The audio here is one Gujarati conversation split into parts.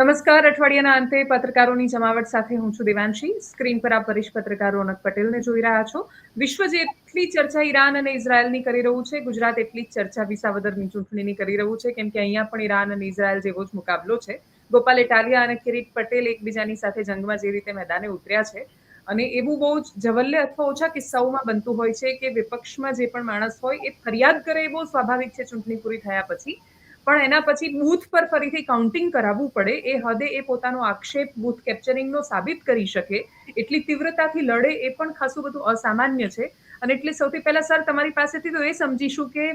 નમસ્કાર, અઠવાડિયાના અંતે પત્રકારોની જમાવટ સાથે હું છું દેવાંશી. સ્ક્રીન પર આ પરિષ પત્રકાર રોનક પટેલને જોઈ રહ્યા છો. વિશ્વ જેટલી ચર્ચા ઈરાન અને ઇઝરાયલની કરી રહ્યું છે, ગુજરાત એટલી જ ચર્ચા વિસાવદરની ચૂંટણીની કરી રહ્યું છે, કેમ કે અહીંયા પણ ઈરાન અને ઇઝરાયલ જેવો જ મુકાબલો છે. ગોપાલ ઇટાલિયા અને કિરીટ પટેલ એકબીજાની સાથે જંગમાં જે રીતે મેદાને ઉતર્યા છે. અને એવું બહુ જ જવલ્લે અથવા ઓછા કિસ્સાઓમાં બનતું હોય છે કે વિપક્ષમાં જે પણ માણસ હોય એ ફરિયાદ કરે એ બહુ સ્વાભાવિક છે ચૂંટણી પૂરી થયા પછી. પણ એના પછી બૂથ પર ફરીથી કાઉન્ટિંગ કરાવવું પડે. એ હદે એ પોતાનો આક્ષેપ બૂથ કેપ્ચરિંગનો સાબિત કરી શકે. એટલી તીવ્રતાથી લડે એ પણ ખાસું બધું અસામાન્ય છે. અને એટલે સૌથી પહેલા સર, તમારી પાસેથી તો એ સમજીશું કે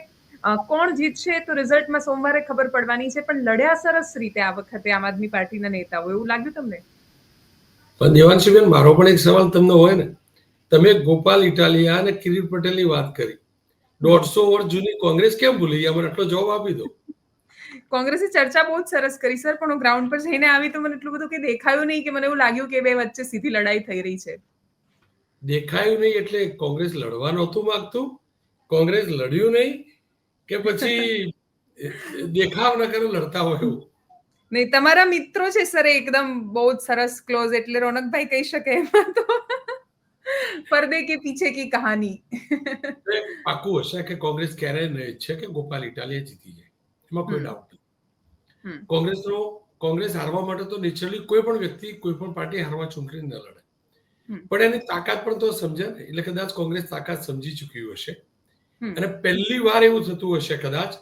કોણ જીતશે તો રિઝલ્ટમાં સોમવારે ખબર પડવાની છે, પણ લડ્યા સરસ રીતે આ વખતે આમ આદમી પાર્ટીના નેતાઓ. એવું લાગ્યું તમને? પણ દેવાંશીબેન મારો પણ એક સવાલ તમને હોય ને. તમે ગોપાલ ઇટાલિયા અને કિરીટ પટેલની વાત કરી. દોઢસો વર્ષ જૂની કોંગ્રેસ કેમ ભૂલી ગયા? મને આટલો જવાબ આપી દો. કોંગ્રેસે ચર્ચા બહુ જ સરસ કરી. સર પણ હું ગ્રાઉન્ડ પર જઈને આવી તો મને એટલું બધું કે દેખાયું નહીં કે મને એવું લાગ્યું કે બે વચ્ચે સીધી લડાઈ થઈ રહી છે. દેખાયું નહીં એટલે કોંગ્રેસ લડવા નહોતું માંગતું. કોંગ્રેસ લડ્યું નહીં કે પછી દેખાવ ન કરે લડતા હોય એવું. નહીં તમારા મિત્રો છે સર એકદમ બહુ જ સરસ ક્લોઝ એટલે રોનકભાઈ કહી શકે એમાં તો. પરદે કે પીછે કી કહાની. પાકું હશે કે કોંગ્રેસ ક્યારેય ન ઈચ્છે કે ગોપાલ ઇટાલિયા જીતી જાય. એમાં કોઈ ડાઉટ કોંગ્રેસનો કોંગ્રેસ હારવા માટે તો નેચરલી કોઈ પણ વ્યક્તિ કોઈ પણ પાર્ટી હારવા ચૂંટણી ન લડે. પણ એની તાકાત પણ તો સમજે ને. એટલે કદાચ કોંગ્રેસ તાકાત સમજી ચૂક્યું હશે. અને પહેલી વાર એવું થતું હશે કદાચ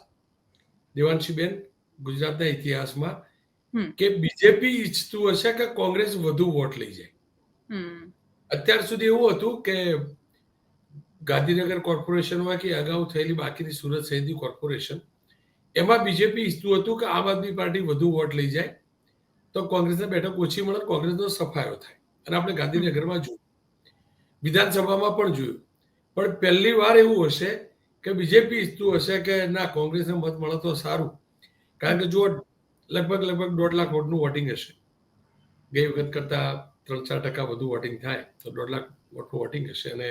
દેવાંશીબેન ગુજરાતના ઇતિહાસમાં કે બીજેપી ઈચ્છતું હશે કે કોંગ્રેસ વધુ વોટ લઈ જાય. અત્યાર સુધી એવું હતું કે ગાંધીનગર કોર્પોરેશન હોય કે અગાઉ થયેલી બાકીની સુરત શહેરની કોર્પોરેશન એમાં બીજેપી ઈચ્છતું હતું કે આમ આદમી પાર્ટી વધુ વોટ લઈ જાય તો કોંગ્રેસને બેઠક ઓછી મળે કોંગ્રેસનો સફાયો થાય. અને આપણે ગાંધીનગરમાં જોયું. વિધાનસભામાં પણ જોયું. પણ પહેલી વાર એવું હશે કે બીજેપી ઈચ્છતું હશે કે ના કોંગ્રેસને મત મળે તો સારું. કારણ કે જો લગભગ લગભગ દોઢ લાખ વોટનું વોટિંગ હશે. ગઈ વખત કરતા ત્રણ ચાર ટકા વધુ વોટિંગ થાય તો દોઢ લાખ વોટનું વોટિંગ હશે અને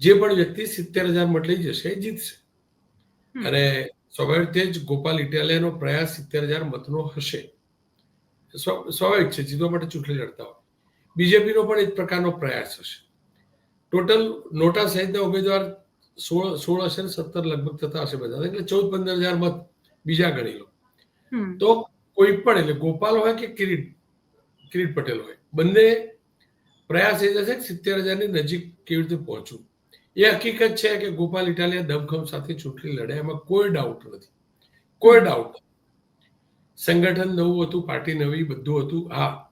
જે પણ વ્યક્તિ સિત્તેર હજાર મત લઈ જશે એ જીતશે. અને સ્વાભાવિક રીતે જ ગોપાલ ઇટાલિયાનો પ્રયાસ સિત્તેર હજાર મતનો હશે. સ્વાભાવિક છે જીતવા માટે ચૂંટણી લડતા હોય. બીજેપીનો પણ એક પ્રકારનો પ્રયાસ હશે. ટોટલ નોટા સહિતના ઉમેદવાર સોળ સોળ હશે ને સત્તર લગભગ થતા હશે બધા. એટલે ચૌદ પંદર હજાર મત બીજા ગણી લો. તો કોઈ પણ એટલે ગોપાલ હોય કે કિરીટ કિરીટ પટેલ હોય બંને પ્રયાસ એ જશે કે સિત્તેર હજારની નજીક કેવી રીતે પહોંચવું. એ હકીકત છે કે ગોપાલ ઇટાલિયા દમખમ સાથે ચૂંટણી લડે એમાં કોઈ ડાઉટ નથી. કોઈ ડાઉટ સંગઠન નવું હતું પાર્ટી નવી બધું હતું. હા.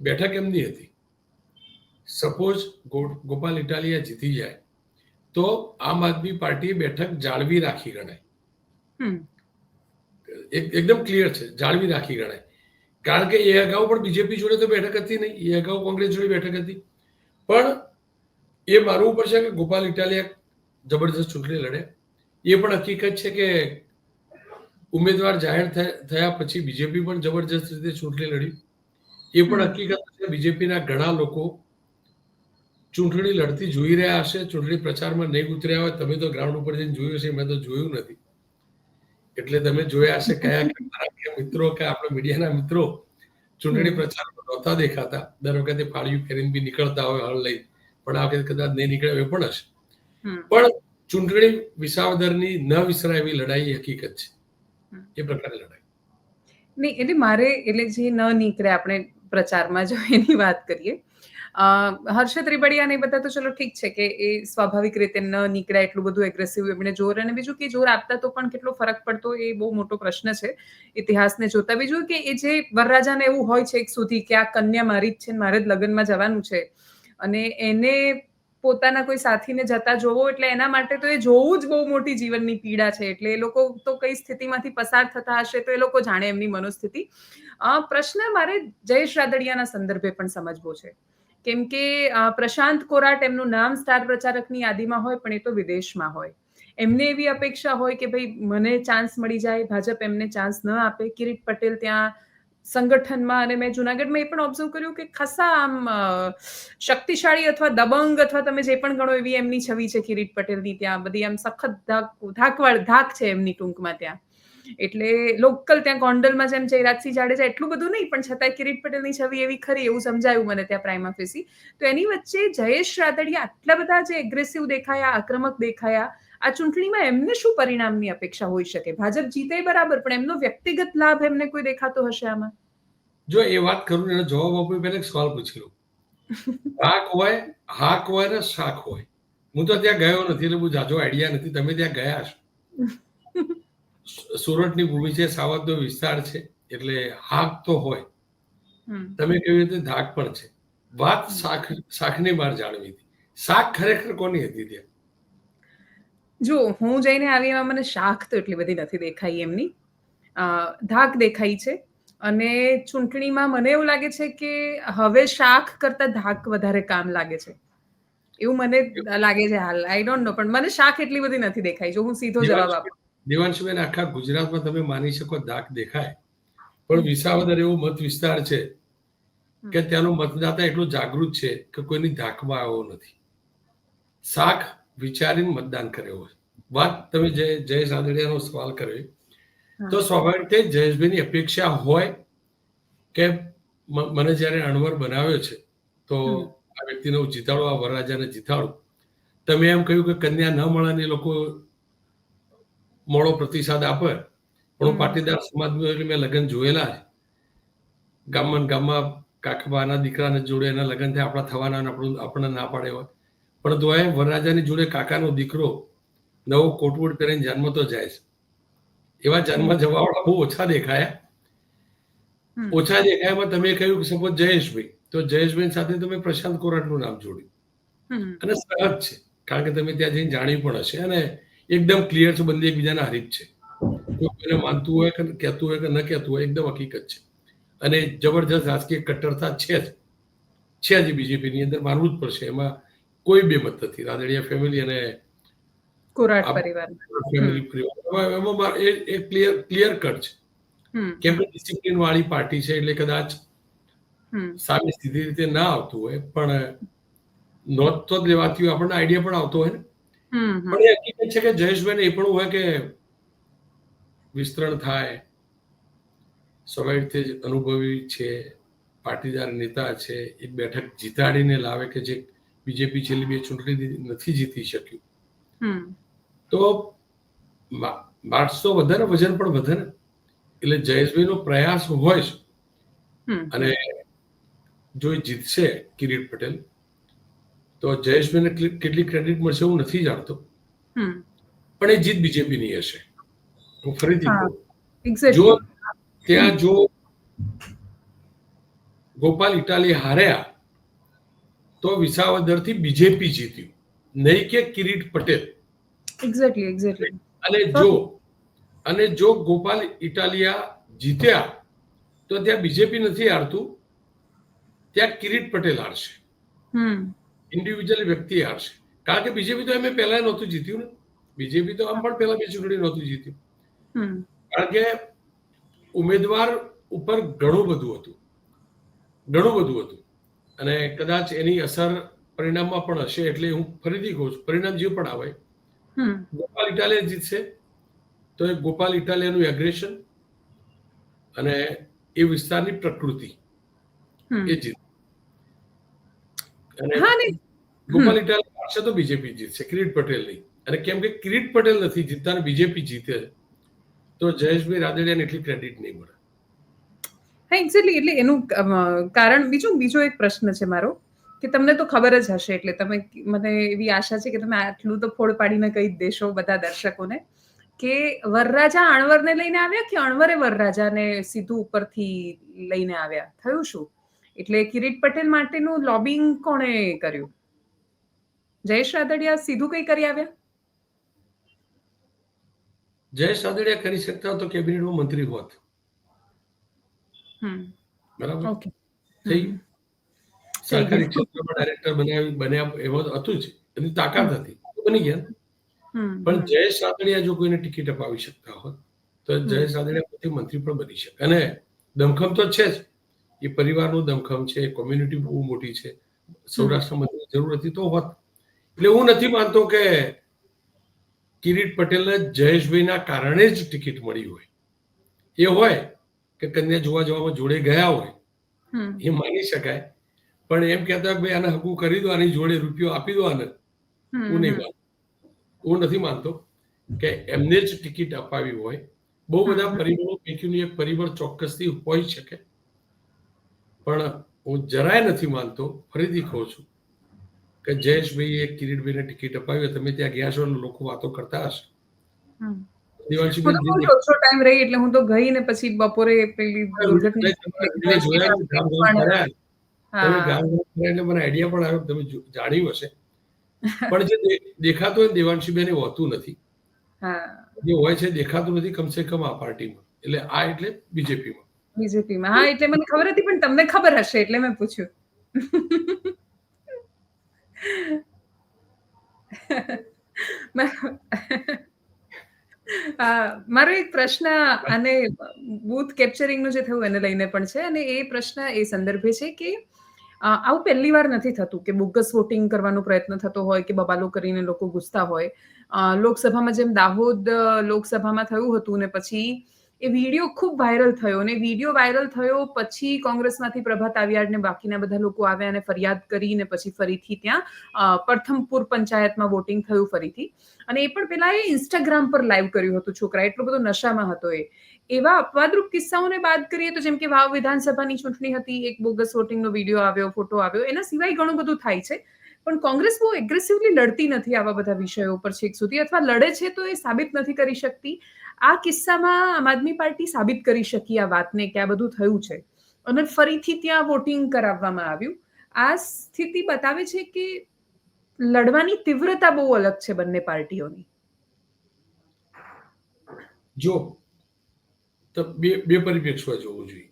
બેઠક એમની હતી. સપોઝ ગોપાલ ઇટાલિયા જીતી જાય તો આમ આદમી પાર્ટી બેઠક જાળવી રાખી ગણાય. એકદમ ક્લિયર છે જાળવી રાખી ગણાય. કારણ કે એ અગાઉ પણ બીજેપી જોડે તો બેઠક હતી નહીં. એ અગાઉ કોંગ્રેસ જોડે બેઠક હતી. પણ એ માનવું પડશે કે ગોપાલ ઇટાલિયા જબરદસ્ત ચૂંટણી લડે. એ પણ હકીકત છે કે ઉમેદવાર જાહેર થયા પછી બીજેપી પણ જબરજસ્ત રીતે ચૂંટણી લડી. એ પણ હકીકત છે બીજેપીના ઘણા લોકો ચૂંટણી લડતી જોઈ રહ્યા હશે ચૂંટણી પ્રચારમાં નહીં ઉતર્યા હોય તમે તો ગ્રાઉન્ડ ઉપર જઈને જોયું હશે મેં તો જોયું નથી. એટલે તમે જોયા હશે કયા મિત્રો કે આપણા મીડિયાના મિત્રો ચૂંટણી પ્રચારમાં નહોતા દેખાતા. દર વખતે ફાળિયું ફેરીને બી નીકળતા હોય હળ લઈ પણ આ વખતે કદાચ નહીં નીકળે એ પણ હશે. પણ ચૂંટણી વિસાવદરની ન વિસરાય એવી લડાઈ હકીકત છે. એ પ્રકારની લડાઈ. નહીં એટલે મારે એટલે જે ન નીકળે આપણે પ્રચારમાં જો એની વાત કરીએ. હર્ષ રીબડિયા ને બધા તો ચલો ઠીક છે કે એ સ્વાભાવિક રીતે ન નીકળ્યા એટલું બધું એગ્રેસિવ એમણે જોર અને બીજું કે જોર આપતા તો પણ કેટલો ફરક પડતો એ બહુ મોટો પ્રશ્ન છે. ઇતિહાસને જોતા બીજું કે એ જે વરરાજાને એવું હોય છે એક સુધી કે આ કન્યા મારી જ છે મારે જ લગ્નમાં જવાનું છે. અને એને પોતાના કોઈ સાથીને જતા જોવો એટલે એના માટે તો એ જોવું જ બહુ મોટી જીવનની પીડા છે. એટલે એ લોકો તો કઈ સ્થિતિમાંથી પસાર થતા હશે તો એ લોકો જાણે એમની મનોસ્થિતિ. પ્રશ્ન મારે જયેશ રાદડિયાના સંદર્ભે પણ સમજવો છે. કેમ કે પ્રશાંત કોરાટ એમનું નામ સ્ટાર પ્રચારકની યાદીમાં હોય પણ એ તો વિદેશમાં હોય. એમને એવી અપેક્ષા હોય કે ભાઈ મને ચાન્સ મળી જાય, ભાજપ એમને ચાન્સ ન આપે. કિરીટ પટેલ ત્યાં સંગઠનમાં અને મેં જુનાગઢમાં એ પણ ઓબ્ઝર્વ કર્યું કે ખાસા આમ શક્તિશાળી અથવા દબંગ અથવા તમે જે પણ ગણો એવી એમની છવી છે કિરીટ પટેલની ત્યાં. બધી આમ સખત ધાક, ધાકવાળ ધાક છે એમની ટૂંકમાં ત્યાં. એટલે લોકલ ત્યાં ગોંડલમાં જેમ જયરાજસિંહ જાડેજા એટલું બધું નહીં, પણ છતાંય કિરીટ પટેલની છબી એવી ખરી એવું સમજાયું મને ત્યાં પ્રાઇમા ઓફિસી તો એની વચ્ચે જયેશ રાદડિયા આટલા બધા જે એગ્રેસિવ દેખાયા, આક્રમક દેખાયા આ ચૂંટણીમાં એમને શું પરિણામની અપેક્ષા હોઈ શકે? ભાજપ જીતે બરાબર પણ એમનો વ્યક્તિગત લાભ એમને કોઈ દેખાતો હશે આમાં? જો એ વાત કરું એનો જવાબ આપું પહેલા એક સવાલ પૂછી લઉં. હાક હોય હાક હોય ને શાક હોય. હું તો ત્યાં ગયો નથી એટલે બહુ જાજો આઈડિયા નથી. તમે ત્યાં ગયા છો સુરતની ભૂમિ છે સાવધનો વિસ્તાર છે એટલે હાક તો હોય. તમે કેવી રીતે ધાક પણ છે. વાત શાક શાકની બહાર જાણવી હતી. શાક ખરેખર કોની હતી ત્યાં? જો હું જઈને આવી એમાં મને શાખ તો એટલી બધી નથી દેખાઈ એમની. ધાક દેખાઈ છે અને ચૂંટણીમાં મને એવું લાગે છે કે હવે શાખ કરતા ધાક વધારે કામ લાગે છે. એવું મને લાગે છે હાલ. આઈ ડોન્ટ નો પણ મને શાખ એટલી બધી નથી દેખાઈ. જો હું સીધો જવાબ આપું. દેવાંશુબેન આખા ગુજરાતમાં તમે માની શકો ધાક દેખાય. પણ વિસાવદર એવો મત વિસ્તાર છે કે ત્યાંનો મતદાતા એટલો જાગૃત છે કે કોઈની ધાકમાં આવ્યો નથી. શાક વિચારીને મતદાન કર્યો હોય. વાત તમે જય જયેશ આદડિયાનો સવાલ કર્યો તો સ્વાભાવિક રીતે જયેશભાઈની અપેક્ષા હોય કે મને જ્યારે અણવર બનાવ્યો છે તો આ વ્યક્તિને હું જીતાડું આ વરરાજાને જીતાડું. તમે એમ કહ્યું કે કન્યા ન મળે લોકો મોડો પ્રતિસાદ આપે. પણ હું પાટીદાર સમાજમાં મેં લગ્ન જોયેલા છે. ગામમાં ગામમાં કાકબાના દીકરાને જોડે એના લગ્ન થાય આપણા થવાના આપણું આપણને ના પાડે હોય. પણ તો એ વરરાજાની જોડે કાકાનો દીકરો નવો કોટવૂડ પહેરીને જન્મતો જાય છે. એવા જન્મ જવાવાળા બહુ ઓછા દેખાયા. ઓછા દેખાયામાં તમે કહ્યું કે સપોઝ જયેશભાઈ તો જયેશભાઈ સાથે તમે પ્રશાંત કોરાટનું નામ જોડ્યું. અને સહજ છે કારણ કે તમે ત્યાં જઈને જાણ્યું પણ હશે અને એકદમ ક્લિયર છે બંને એકબીજાના હરીફ છે. કોઈ કોઈને માનતું હોય કે કહેતું હોય કે ન કહેતું હોય એકદમ હકીકત છે. અને જબરજસ્ત રાજકીય કટ્ટરતા છે જ. છે જ બીજેપીની અંદર માનવું જ પડશે. એમાં કોઈ બે મત નથી. રાદડિયા ફેમિલી અને કોરાટ પરિવાર. ફેમિલી પરિવાર. એમાં- એમાં એ એ ક્લિયર ક્લિયર કટ છે. કેમ કે ડિસિપ્લિન વાળી પાર્ટી છે એટલે કદાચ. સામે સીધી રીતે ના આવતું હોય પણ નોંધ તો જ લેવાતી હોય આપણને આઈડિયા પણ આવતો હોય ને. પણ એ હકીકત છે કે જયેશભાઈને એ પણ હોય કે વિસ્તરણ થાય સ્વાભાવિક અનુભવી છે પાટીદાર નેતા છે એક બેઠક જીતાડીને લાવે કે જે બીજેપી છેલ્લી બે ચૂંટણી નથી જીતી શક્યું. તો માર્ક્સ તો વધે વજન પણ વધે ને એટલે જયેશભાઈનો પ્રયાસ હોય અને જો એ જીતશે કિરીટ પટેલ તો જયેશભાઈને કેટલી- ક્રેડિટ મળશે હું નથી જાણતો. હમ. પણ એ જીત બીજેપીની હશે. હું ફરીથી. જો ત્યાં જો ગોપાલ ઇટાલી હાર્યા તો વિસાવદરથી બીજેપી જીત્યું. નહીં કે કિરીટ પટેલ. એક્ઝેક્ટલી એક્ઝેક્ટલી અને જો અને જો ગોપાલ ઇટાલિયા જીત્યા તો ત્યાં બીજેપી નથી હારતું. ત્યાં કિરીટ પટેલ હારશે. ઇન્ડિવિજ્યુઅલ વ્યક્તિ હારશે. કારણ કે બીજેપી તો એમ પહેલા નહોતું જીત્યું ને. બીજેપી તો આમ પણ પહેલા બે ચૂંટણી નહોતું જીત્યું. કારણ કે ઉમેદવાર ઉપર ઘણું બધું હતું. ઘણું બધું હતું. અને કદાચ એની અસર પરિણામમાં પણ હશે એટલે હું ફરીથી કહું છું પરિણામ જે પણ આવે ગોપાલ ઇટાલિયા જીતશે તો એ ગોપાલ ઇટાલિયાનું એગ્રેશન અને એ વિસ્તારની પ્રકૃતિ એ જીત. અને ગોપાલ ઇટાલિયા હારશે તો બીજેપી જીતશે કિરીટ પટેલની અને કેમ કે કિરીટ પટેલ નથી જીતતા બીજેપી જીતે તો જયેશભાઈ રાદડિયાને એટલી ક્રેડિટ નહીં મળે. હા એક્ઝેક્ટલી એટલે એનું કારણ, બીજું, બીજો એક પ્રશ્ન છે મારો, કે તમને તો ખબર જ હશે, એટલે તમે, મને એવી આશા છે કે તમે આટલું તો ફોડ પાડીને કહી જ દેશો બધા દર્શકોને, કે વરરાજા અણવરને લઈને આવ્યા કે અણવરે વરરાજાને સીધું ઉપરથી લઈને આવ્યા? થયું શું? એટલે કિરીટ પટેલ માટેનું લોબિંગ કોણે કર્યું? જયેશ રાદડિયા સીધું કઈ કરી આવ્યા? જયેશ રાદડિયા કરી શકતા તો કેબિનેટમાં મંત્રી હોત. બરાબર? ઓકે. થઈ સરકારી ક્ષેત્રમાં ડાયરેક્ટર બનાવી બન્યા એવો હતું જ. એની તાકાત હતી. બની ગયા. પણ જયેશ રાદડિયા જો કોઈને ટિકિટ અપાવી શકતા હોત તો જયેશ રાદડિયા પોતે મંત્રી પણ બની શકે. અને દમખમ તો છે જ. એ પરિવારનો દમખમ છે કોમ્યુનિટી બહુ મોટી છે. સૌરાષ્ટ્ર મંત્રી જરૂર હતી તો હોત. એટલે હું નથી માનતો કે કિરીટ પટેલને જયેશભાઈના કારણે જ ટિકિટ મળી હોય. એ હોય. કે કન્યા જોવા જવામાં જોડે ગયા હોય એ માની શકાય. પણ એમ કહેતા કે ભાઈ આને હકું કરી દો આની જોડે રૂપિયો આપી દો આને. હું નહીં માનું હું નથી માનતો કે એમને જ ટિકિટ અપાવી હોય. બહુ બધા પરિબળો પૈકીનું એક પરિબળ ચોક્કસથી હોઈ શકે. પણ હું જરાય નથી માનતો ફરીથી કહું છું કે જયેશભાઈએ કિરીટભાઈને ટિકિટ અપાવી તમે ત્યાં ગયા છો અને લોકો વાતો કરતા હશે. દેવાંશીબેન ઓછો ટાઈમ રહી એટલે હું તો ગઈ ને પછી બપોરે પેલી દુર્ઘટના એટલે મને આઈડિયા પણ આવ્યો તમે જાણ્યું હશે. પણ જે દેખાતું હોય દેવાંશીબેન હોતું નથી. જે હોય છે દેખાતું નથી કમસે કમ આ પાર્ટીમાં. એટલે આ એટલે બીજેપીમાં. બીજેપીમાં. હા એટલે મને ખબર હતી પણ તમને ખબર હશે એટલે મેં પૂછ્યું. હા, મારો એક પ્રશ્ન અને બૂથ કેપ્ચરિંગનું જે થયું એને લઈને પણ છે અને એ પ્રશ્ન એ સંદર્ભે છે કે આવું પહેલી વાર નથી થતું કે બોગસ વોટિંગ કરવાનો પ્રયત્ન થતો હોય કે બબાલો કરીને લોકો ઘૂસતા હોય. લોકસભામાં જેમ દાહોદ લોકસભામાં થયું હતું ને પછી એ વીડિયો ખૂબ વાયરલ થયો અને વીડિયો વાયરલ થયો પછી કોંગ્રેસમાંથી પ્રભાત આવ્યાડ ને બાકીના બધા લોકો આવ્યા અને ફરિયાદ કરીને પછી ફરીથી ત્યાં પ્રથમપુર પંચાયતમાં વોટિંગ થયું ફરીથી. અને એ પણ પેલા એ ઇન્સ્ટાગ્રામ પર લાઈવ કર્યું હતું છોકરા એટલો બધો નશામાં હતો એ. એવા અપવાદરૂપ કિસ્સાઓને બાદ કરીએ તો જેમ કે વાવ વિધાનસભાની ચૂંટણી હતી, એક બોગસ વોટિંગનો વીડિયો આવ્યો ફોટો આવ્યો, એના સિવાય ઘણું બધું થાય છે. પણ કોંગ્રેસ બહુ એગ્રેસિવલી લડતી નથી આવા બધા વિષયો પર છેક સુધી અથવા લડે છે તો એ સાબિત નથી કરી શકતી. આ કિસ્સામાં આમ આદમી પાર્ટી સાબિત કરી શકી આ વાતને કે આ બધું થયું છે. અને ફરીથી ત્યાં વોટિંગ કરાવવામાં આવ્યું. આ સ્થિતિ બતાવે છે કે લડવાની તીવ્રતા બહુ અલગ છે બંને પાર્ટીઓની. જો તો બે બે પરિપ્રેક્ષમાં જોવું જોઈએ.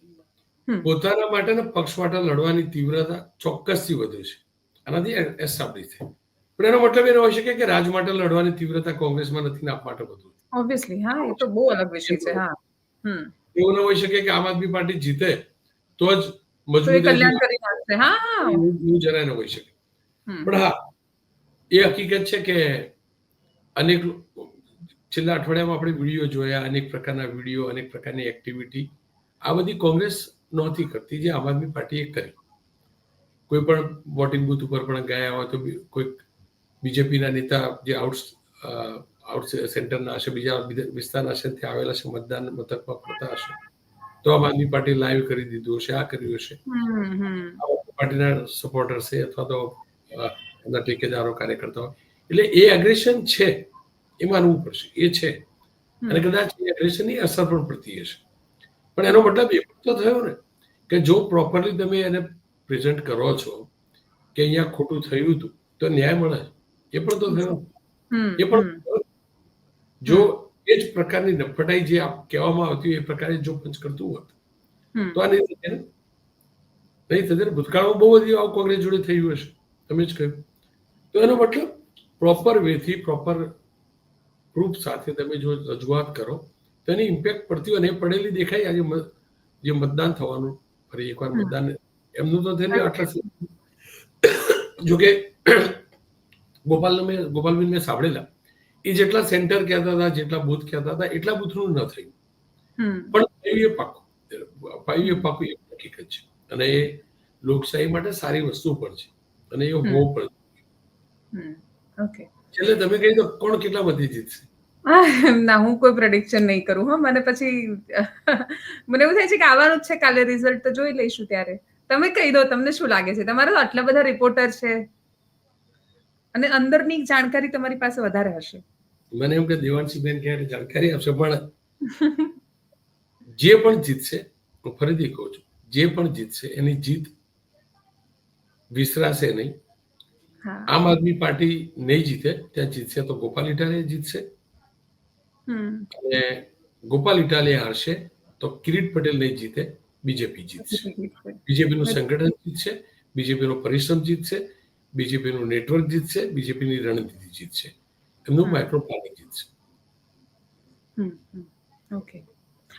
પોતાના માટે ને પક્ષ માટે લડવાની તીવ્રતા ચોક્કસથી વધુ છે. આનાથી એસ્ટાબ્લિશ થઈ પણ એનો મતલબ એનો હોઈ શકે કે રાજ માટે લડવાની તીવ્રતા કોંગ્રેસમાં નથી ને આપ માટે વધુ. ઓબ્વિયસલી હા એ તો બહુ અલગ વિષય છે હા. હમ. એવું ન હોઈ શકે કે આમ આદમી પાર્ટી જીતે તો જ મજબૂત કલ્યાણ કરી નાખશે હા. હા એવું જરાય ન હોઈ શકે પણ હા એ હકીકત છે કે અનેક છેલ્લા અઠવાડિયામાં આપણે વીડિયો જોયા અનેક પ્રકારના વીડિયો અનેક પ્રકારની એક્ટિવિટી આ બધી કોંગ્રેસ નહોતી કરતી જે આમ આદમી પાર્ટીએ કરી. કોઈ પણ વોટિંગ બુથ ઉપર પણ ગયા હોય તો કોઈક કોઈ બીજેપીના નેતા જે આઉટ આઉટ સેન્ટરના હશે બીજા વિસ્તારના હશે ત્યાં આવેલા છે મતદાન મથકમાં ફરતા હશે. તો આમ આદમી પાર્ટી લાઈવ કરી દીધું હશે આ કર્યું હશે. પાર્ટીના સપોર્ટર છે અથવા તો એમના ટેકેદારો કાર્યકર્તાઓ. એટલે એ એગ્રેશન છે એ માનવું પડશે એ છે. અને કદાચ એ એગ્રેશનની અસર પણ પડતી હશે. પણ એનો મતલબ એ તો થયો ને કે જો પ્રોપરલી તમે એને પ્રેઝન્ટ કરો છો કે અહીંયા ખોટું થયું હતું તો ન્યાય મળે. એ પણ તો થયો. એ પણ જો એ જ પ્રકારની નફટાઈ જે કહેવામાં આવતી એ પ્રકારે જો પંચ કરતું હોત તો આ નહીં થશે નહીં થશે ભૂતકાળમાં બહુ બધી આવું કોંગ્રેસ જોડે થયું હશે. તમે જ કહ્યું. તો એનો મતલબ પ્રોપર વેથી પ્રોપર પ્રૂફ સાથે તમે જો રજૂઆત કરો તેની ઇમ્પેક્ટ પડતી હોય અને પડેલી દેખાય. આજે જે મતદાન થવાનું ફરી એકવાર મતદાન એમનું તો થઈને આટલા જોકે ગોપાલ મેં ગોપાલબેન મેં સાંભળેલા. એ જેટલા સેન્ટર કહેતા હતા જેટલા બૂથ કહેતા હતા એટલા બુથનું ન થયું. પણ થયું એ પાકું પાયું એ પાકું એ હકીકત છે. અને એ લોકશાહી માટે સારી વસ્તુ પણ છે. અને એ હોવું પણ ઓકે છેલ્લે તમે કહી દો કોણ કેટલા બધી જીતશે? ના હું કોઈ પ્રેડિક્શન નહીં કરું હા. મને પછી મને એવું થાય છે કે આવવાનું જ છે કાલે રિઝલ્ટ તો જોઈ લઈશું ત્યારે. તમે કહી દો તમને શું લાગે છે? તમારા તો આટલા બધા રિપોર્ટર છે. અને અંદરની જાણકારી તમારી પાસે વધારે હશે. મને એમ કે દેવાંશીબેન ક્યારે જાણકારી આપશે પણ જે પણ જીતશે હું ફરીથી કહું છું જે પણ જીતશે એની જીત વિસરાશે નહીં. આમ આદમી પાર્ટી નહીં જીતે ત્યાં જીતશે તો ગોપાલ ઇટાલિયા જીતશે. અને ગોપાલ ઇટાલિયા હારશે તો કિરીટ પટેલ નહીં જીતે. બીજેપી જીતશે. બીજેપીનું સંગઠન જીતશે બીજેપીનો પરિશ્રમ જીતશે બીજેપીનું નેટવર્ક જીતશે બીજેપીની રણનીતિ જીતશે. એમનું માઇક્રો પ્લાનિંગ જીતશે. ઓકે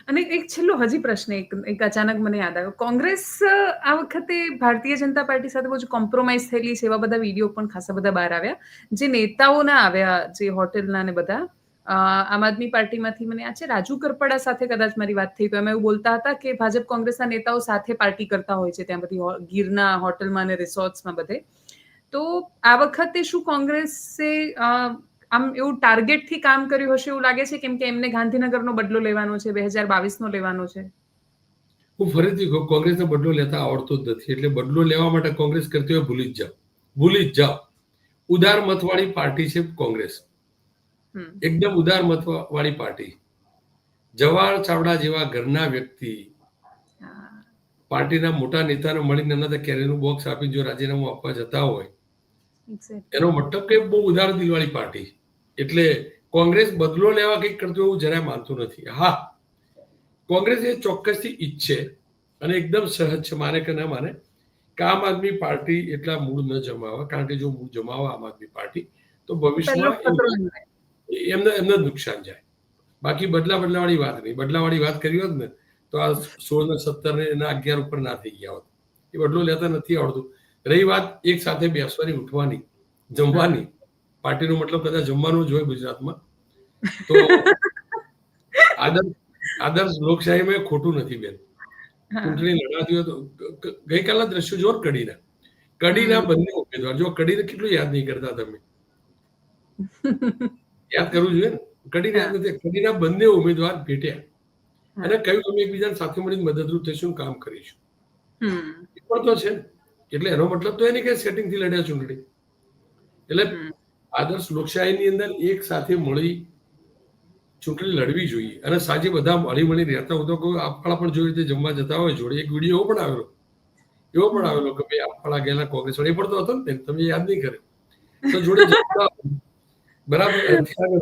અને એક છેલ્લો હજી પ્રશ્ન એક એક અચાનક મને યાદ આવ્યો. કોંગ્રેસ આ વખતે ભારતીય જનતા પાર્ટી સાથે બહુ કોમ્પ્રોમાઇઝ થયેલી છે એવા બધા વીડિયો પણ ખાસા બધા બહાર આવ્યા. જે નેતાઓના આવ્યા જે હોટેલના ને બધા આમ આદમી પાર્ટીમાંથી મને આ છે, રાજુ કરપડા સાથે કદાચ મારી વાત થઈ તો એમાં એવું બોલતા હતા કે ભાજપ કોંગ્રેસના નેતાઓ સાથે પાર્ટી કરતા હોય છે, ત્યાં બધી ગીરના હોટલમાં અને રિસોર્ટ્સમાં બધે. તો આ વખતે શું કોંગ્રેસે આમ એવું ટાર્ગેટથી કામ કર્યું હશે એવું લાગે છે? કેમ કે એમને ગાંધીનગરનો બદલો લેવાનો છે, બે હજાર બાવીસનો લેવાનો છે. હું ફરીથી કોંગ્રેસને બદલો લેતા આવડતો જ નથી. એટલે બદલો લેવા માટે કોંગ્રેસ કરતી હોય ભૂલી જ જાઓ. ભૂલી જ જાઓ. ઉદાર મતવાળી પાર્ટી છે કોંગ્રેસ. એકદમ ઉદાર મતવાળી પાર્ટી. જવાહર ચાવડા જેવા ઘરના વ્યક્તિ પાર્ટીના મોટા નેતાને મળીને એમના તો કેરીનું બોક્સ આપી જો રાજીનામું આપવા જતા હોય એનો મતલબ કે બહુ ઉદાર દિલવાળી પાર્ટી. એટલે કોંગ્રેસ બદલો લેવા કંઈક કરતું એવું જરાય માનતું નથી. હા કોંગ્રેસ એ ચોક્કસથી ઈચ્છે અને એકદમ સહજ છે માને કે ના માને કે આમ આદમી પાર્ટી એટલા મૂળ ન જમાવે. કારણ કે જો મૂળ જમાવે આમ આદમી પાર્ટી તો ભવિષ્યમાં એમને. એમને જ નુકસાન જાય. બાકી બદલા બદલાવાળી વાત નહીં. બદલાવાળી વાત કરી હોત ને તો આ સોળ ને સત્તર ને એના અગિયાર ઉપર ના થઈ ગયા હોત. એ બદલો લેતા નથી આવડતું. રહી વાત એક સાથે બેસવાની ઉઠવાની જમવાની. પાર્ટીનો મતલબ કદાચ જમવાનું જ હોય ગુજરાતમાં. તો આદર્શ આદર્શ લોકશાહીમાં ખોટું નથી બેન. ચૂંટણી લડાતી હોય તો ગઈકાલના દ્રશ્યો જોર કડીના. કડીના બંને ઉમેદવાર. જો કડીને કેટલું યાદ નહીં કરતા તમે. યાદ કરવું જોઈએ કડીના નથી કડીના બંને ઉમેદવાર ભેટ્યા અને કહ્યું અમે એકબીજાને સાથે મળીને મદદરૂપ થઈશું કામ કરીશું. એ પણ તો છે એટલે એનો મતલબ તો એ નહીં કે સેટિંગથી લડ્યા ચૂંટણી. એટલે આદર્શ લોકશાહીની અંદર એક સાથે મળી ચૂંટણી લડવી જોઈએ. અને સાંજે બધા મળી મળી રહેતા હોતો કોઈ આપણા પણ જોઈ રીતે જમવા જતા હોય જોડે એક વીડિયો એવો પણ આવેલો. એવો પણ આવેલો કે ભાઈ આપણા ગયેલા કોંગ્રેસ વાળા એ પણ તો હતો ને તમે યાદ નહીં કરે. તો જોડે જમતા. બરાબર?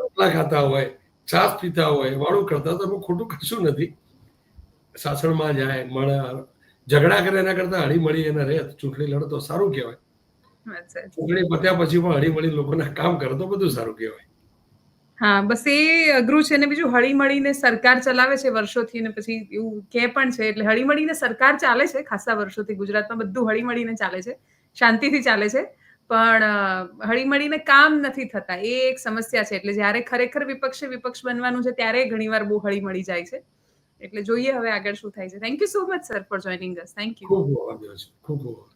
રોટલા ખાતા હોય છાસ પીતા હોય વાળું કરતા તો ખોટું કશું નથી. સાસણમાં જાય મળે ઝઘડા કરે એના કરતા હળીમળી એને રહે ચૂંટણી લડે તો સારું કહેવાય. ચૂંટણી પત્યા પછી પણ હળીમળી લોકોના કામ કરે તો બધું સારું કહેવાય. હા બસ એ અઘરું છે ને બીજું હળીમળીને સરકાર ચલાવે છે વર્ષોથી ને પછી એવું કે પણ છે એટલે હળીમળીને સરકાર ચાલે છે ખાસા વર્ષોથી ગુજરાતમાં બધું હળીમળીને ચાલે છે શાંતિથી ચાલે છે. પણ હળીમળીને કામ નથી થતા. એ એક સમસ્યા છે. એટલે જ્યારે ખરેખર વિપક્ષે વિપક્ષ બનવાનું છે, ત્યારે ઘણીવાર બહુ હળી મળી જાય છે. એટલે જોઈએ હવે આગળ શું થાય છે. Thank you so much sir for joining us thank you ખૂબ ખૂબ.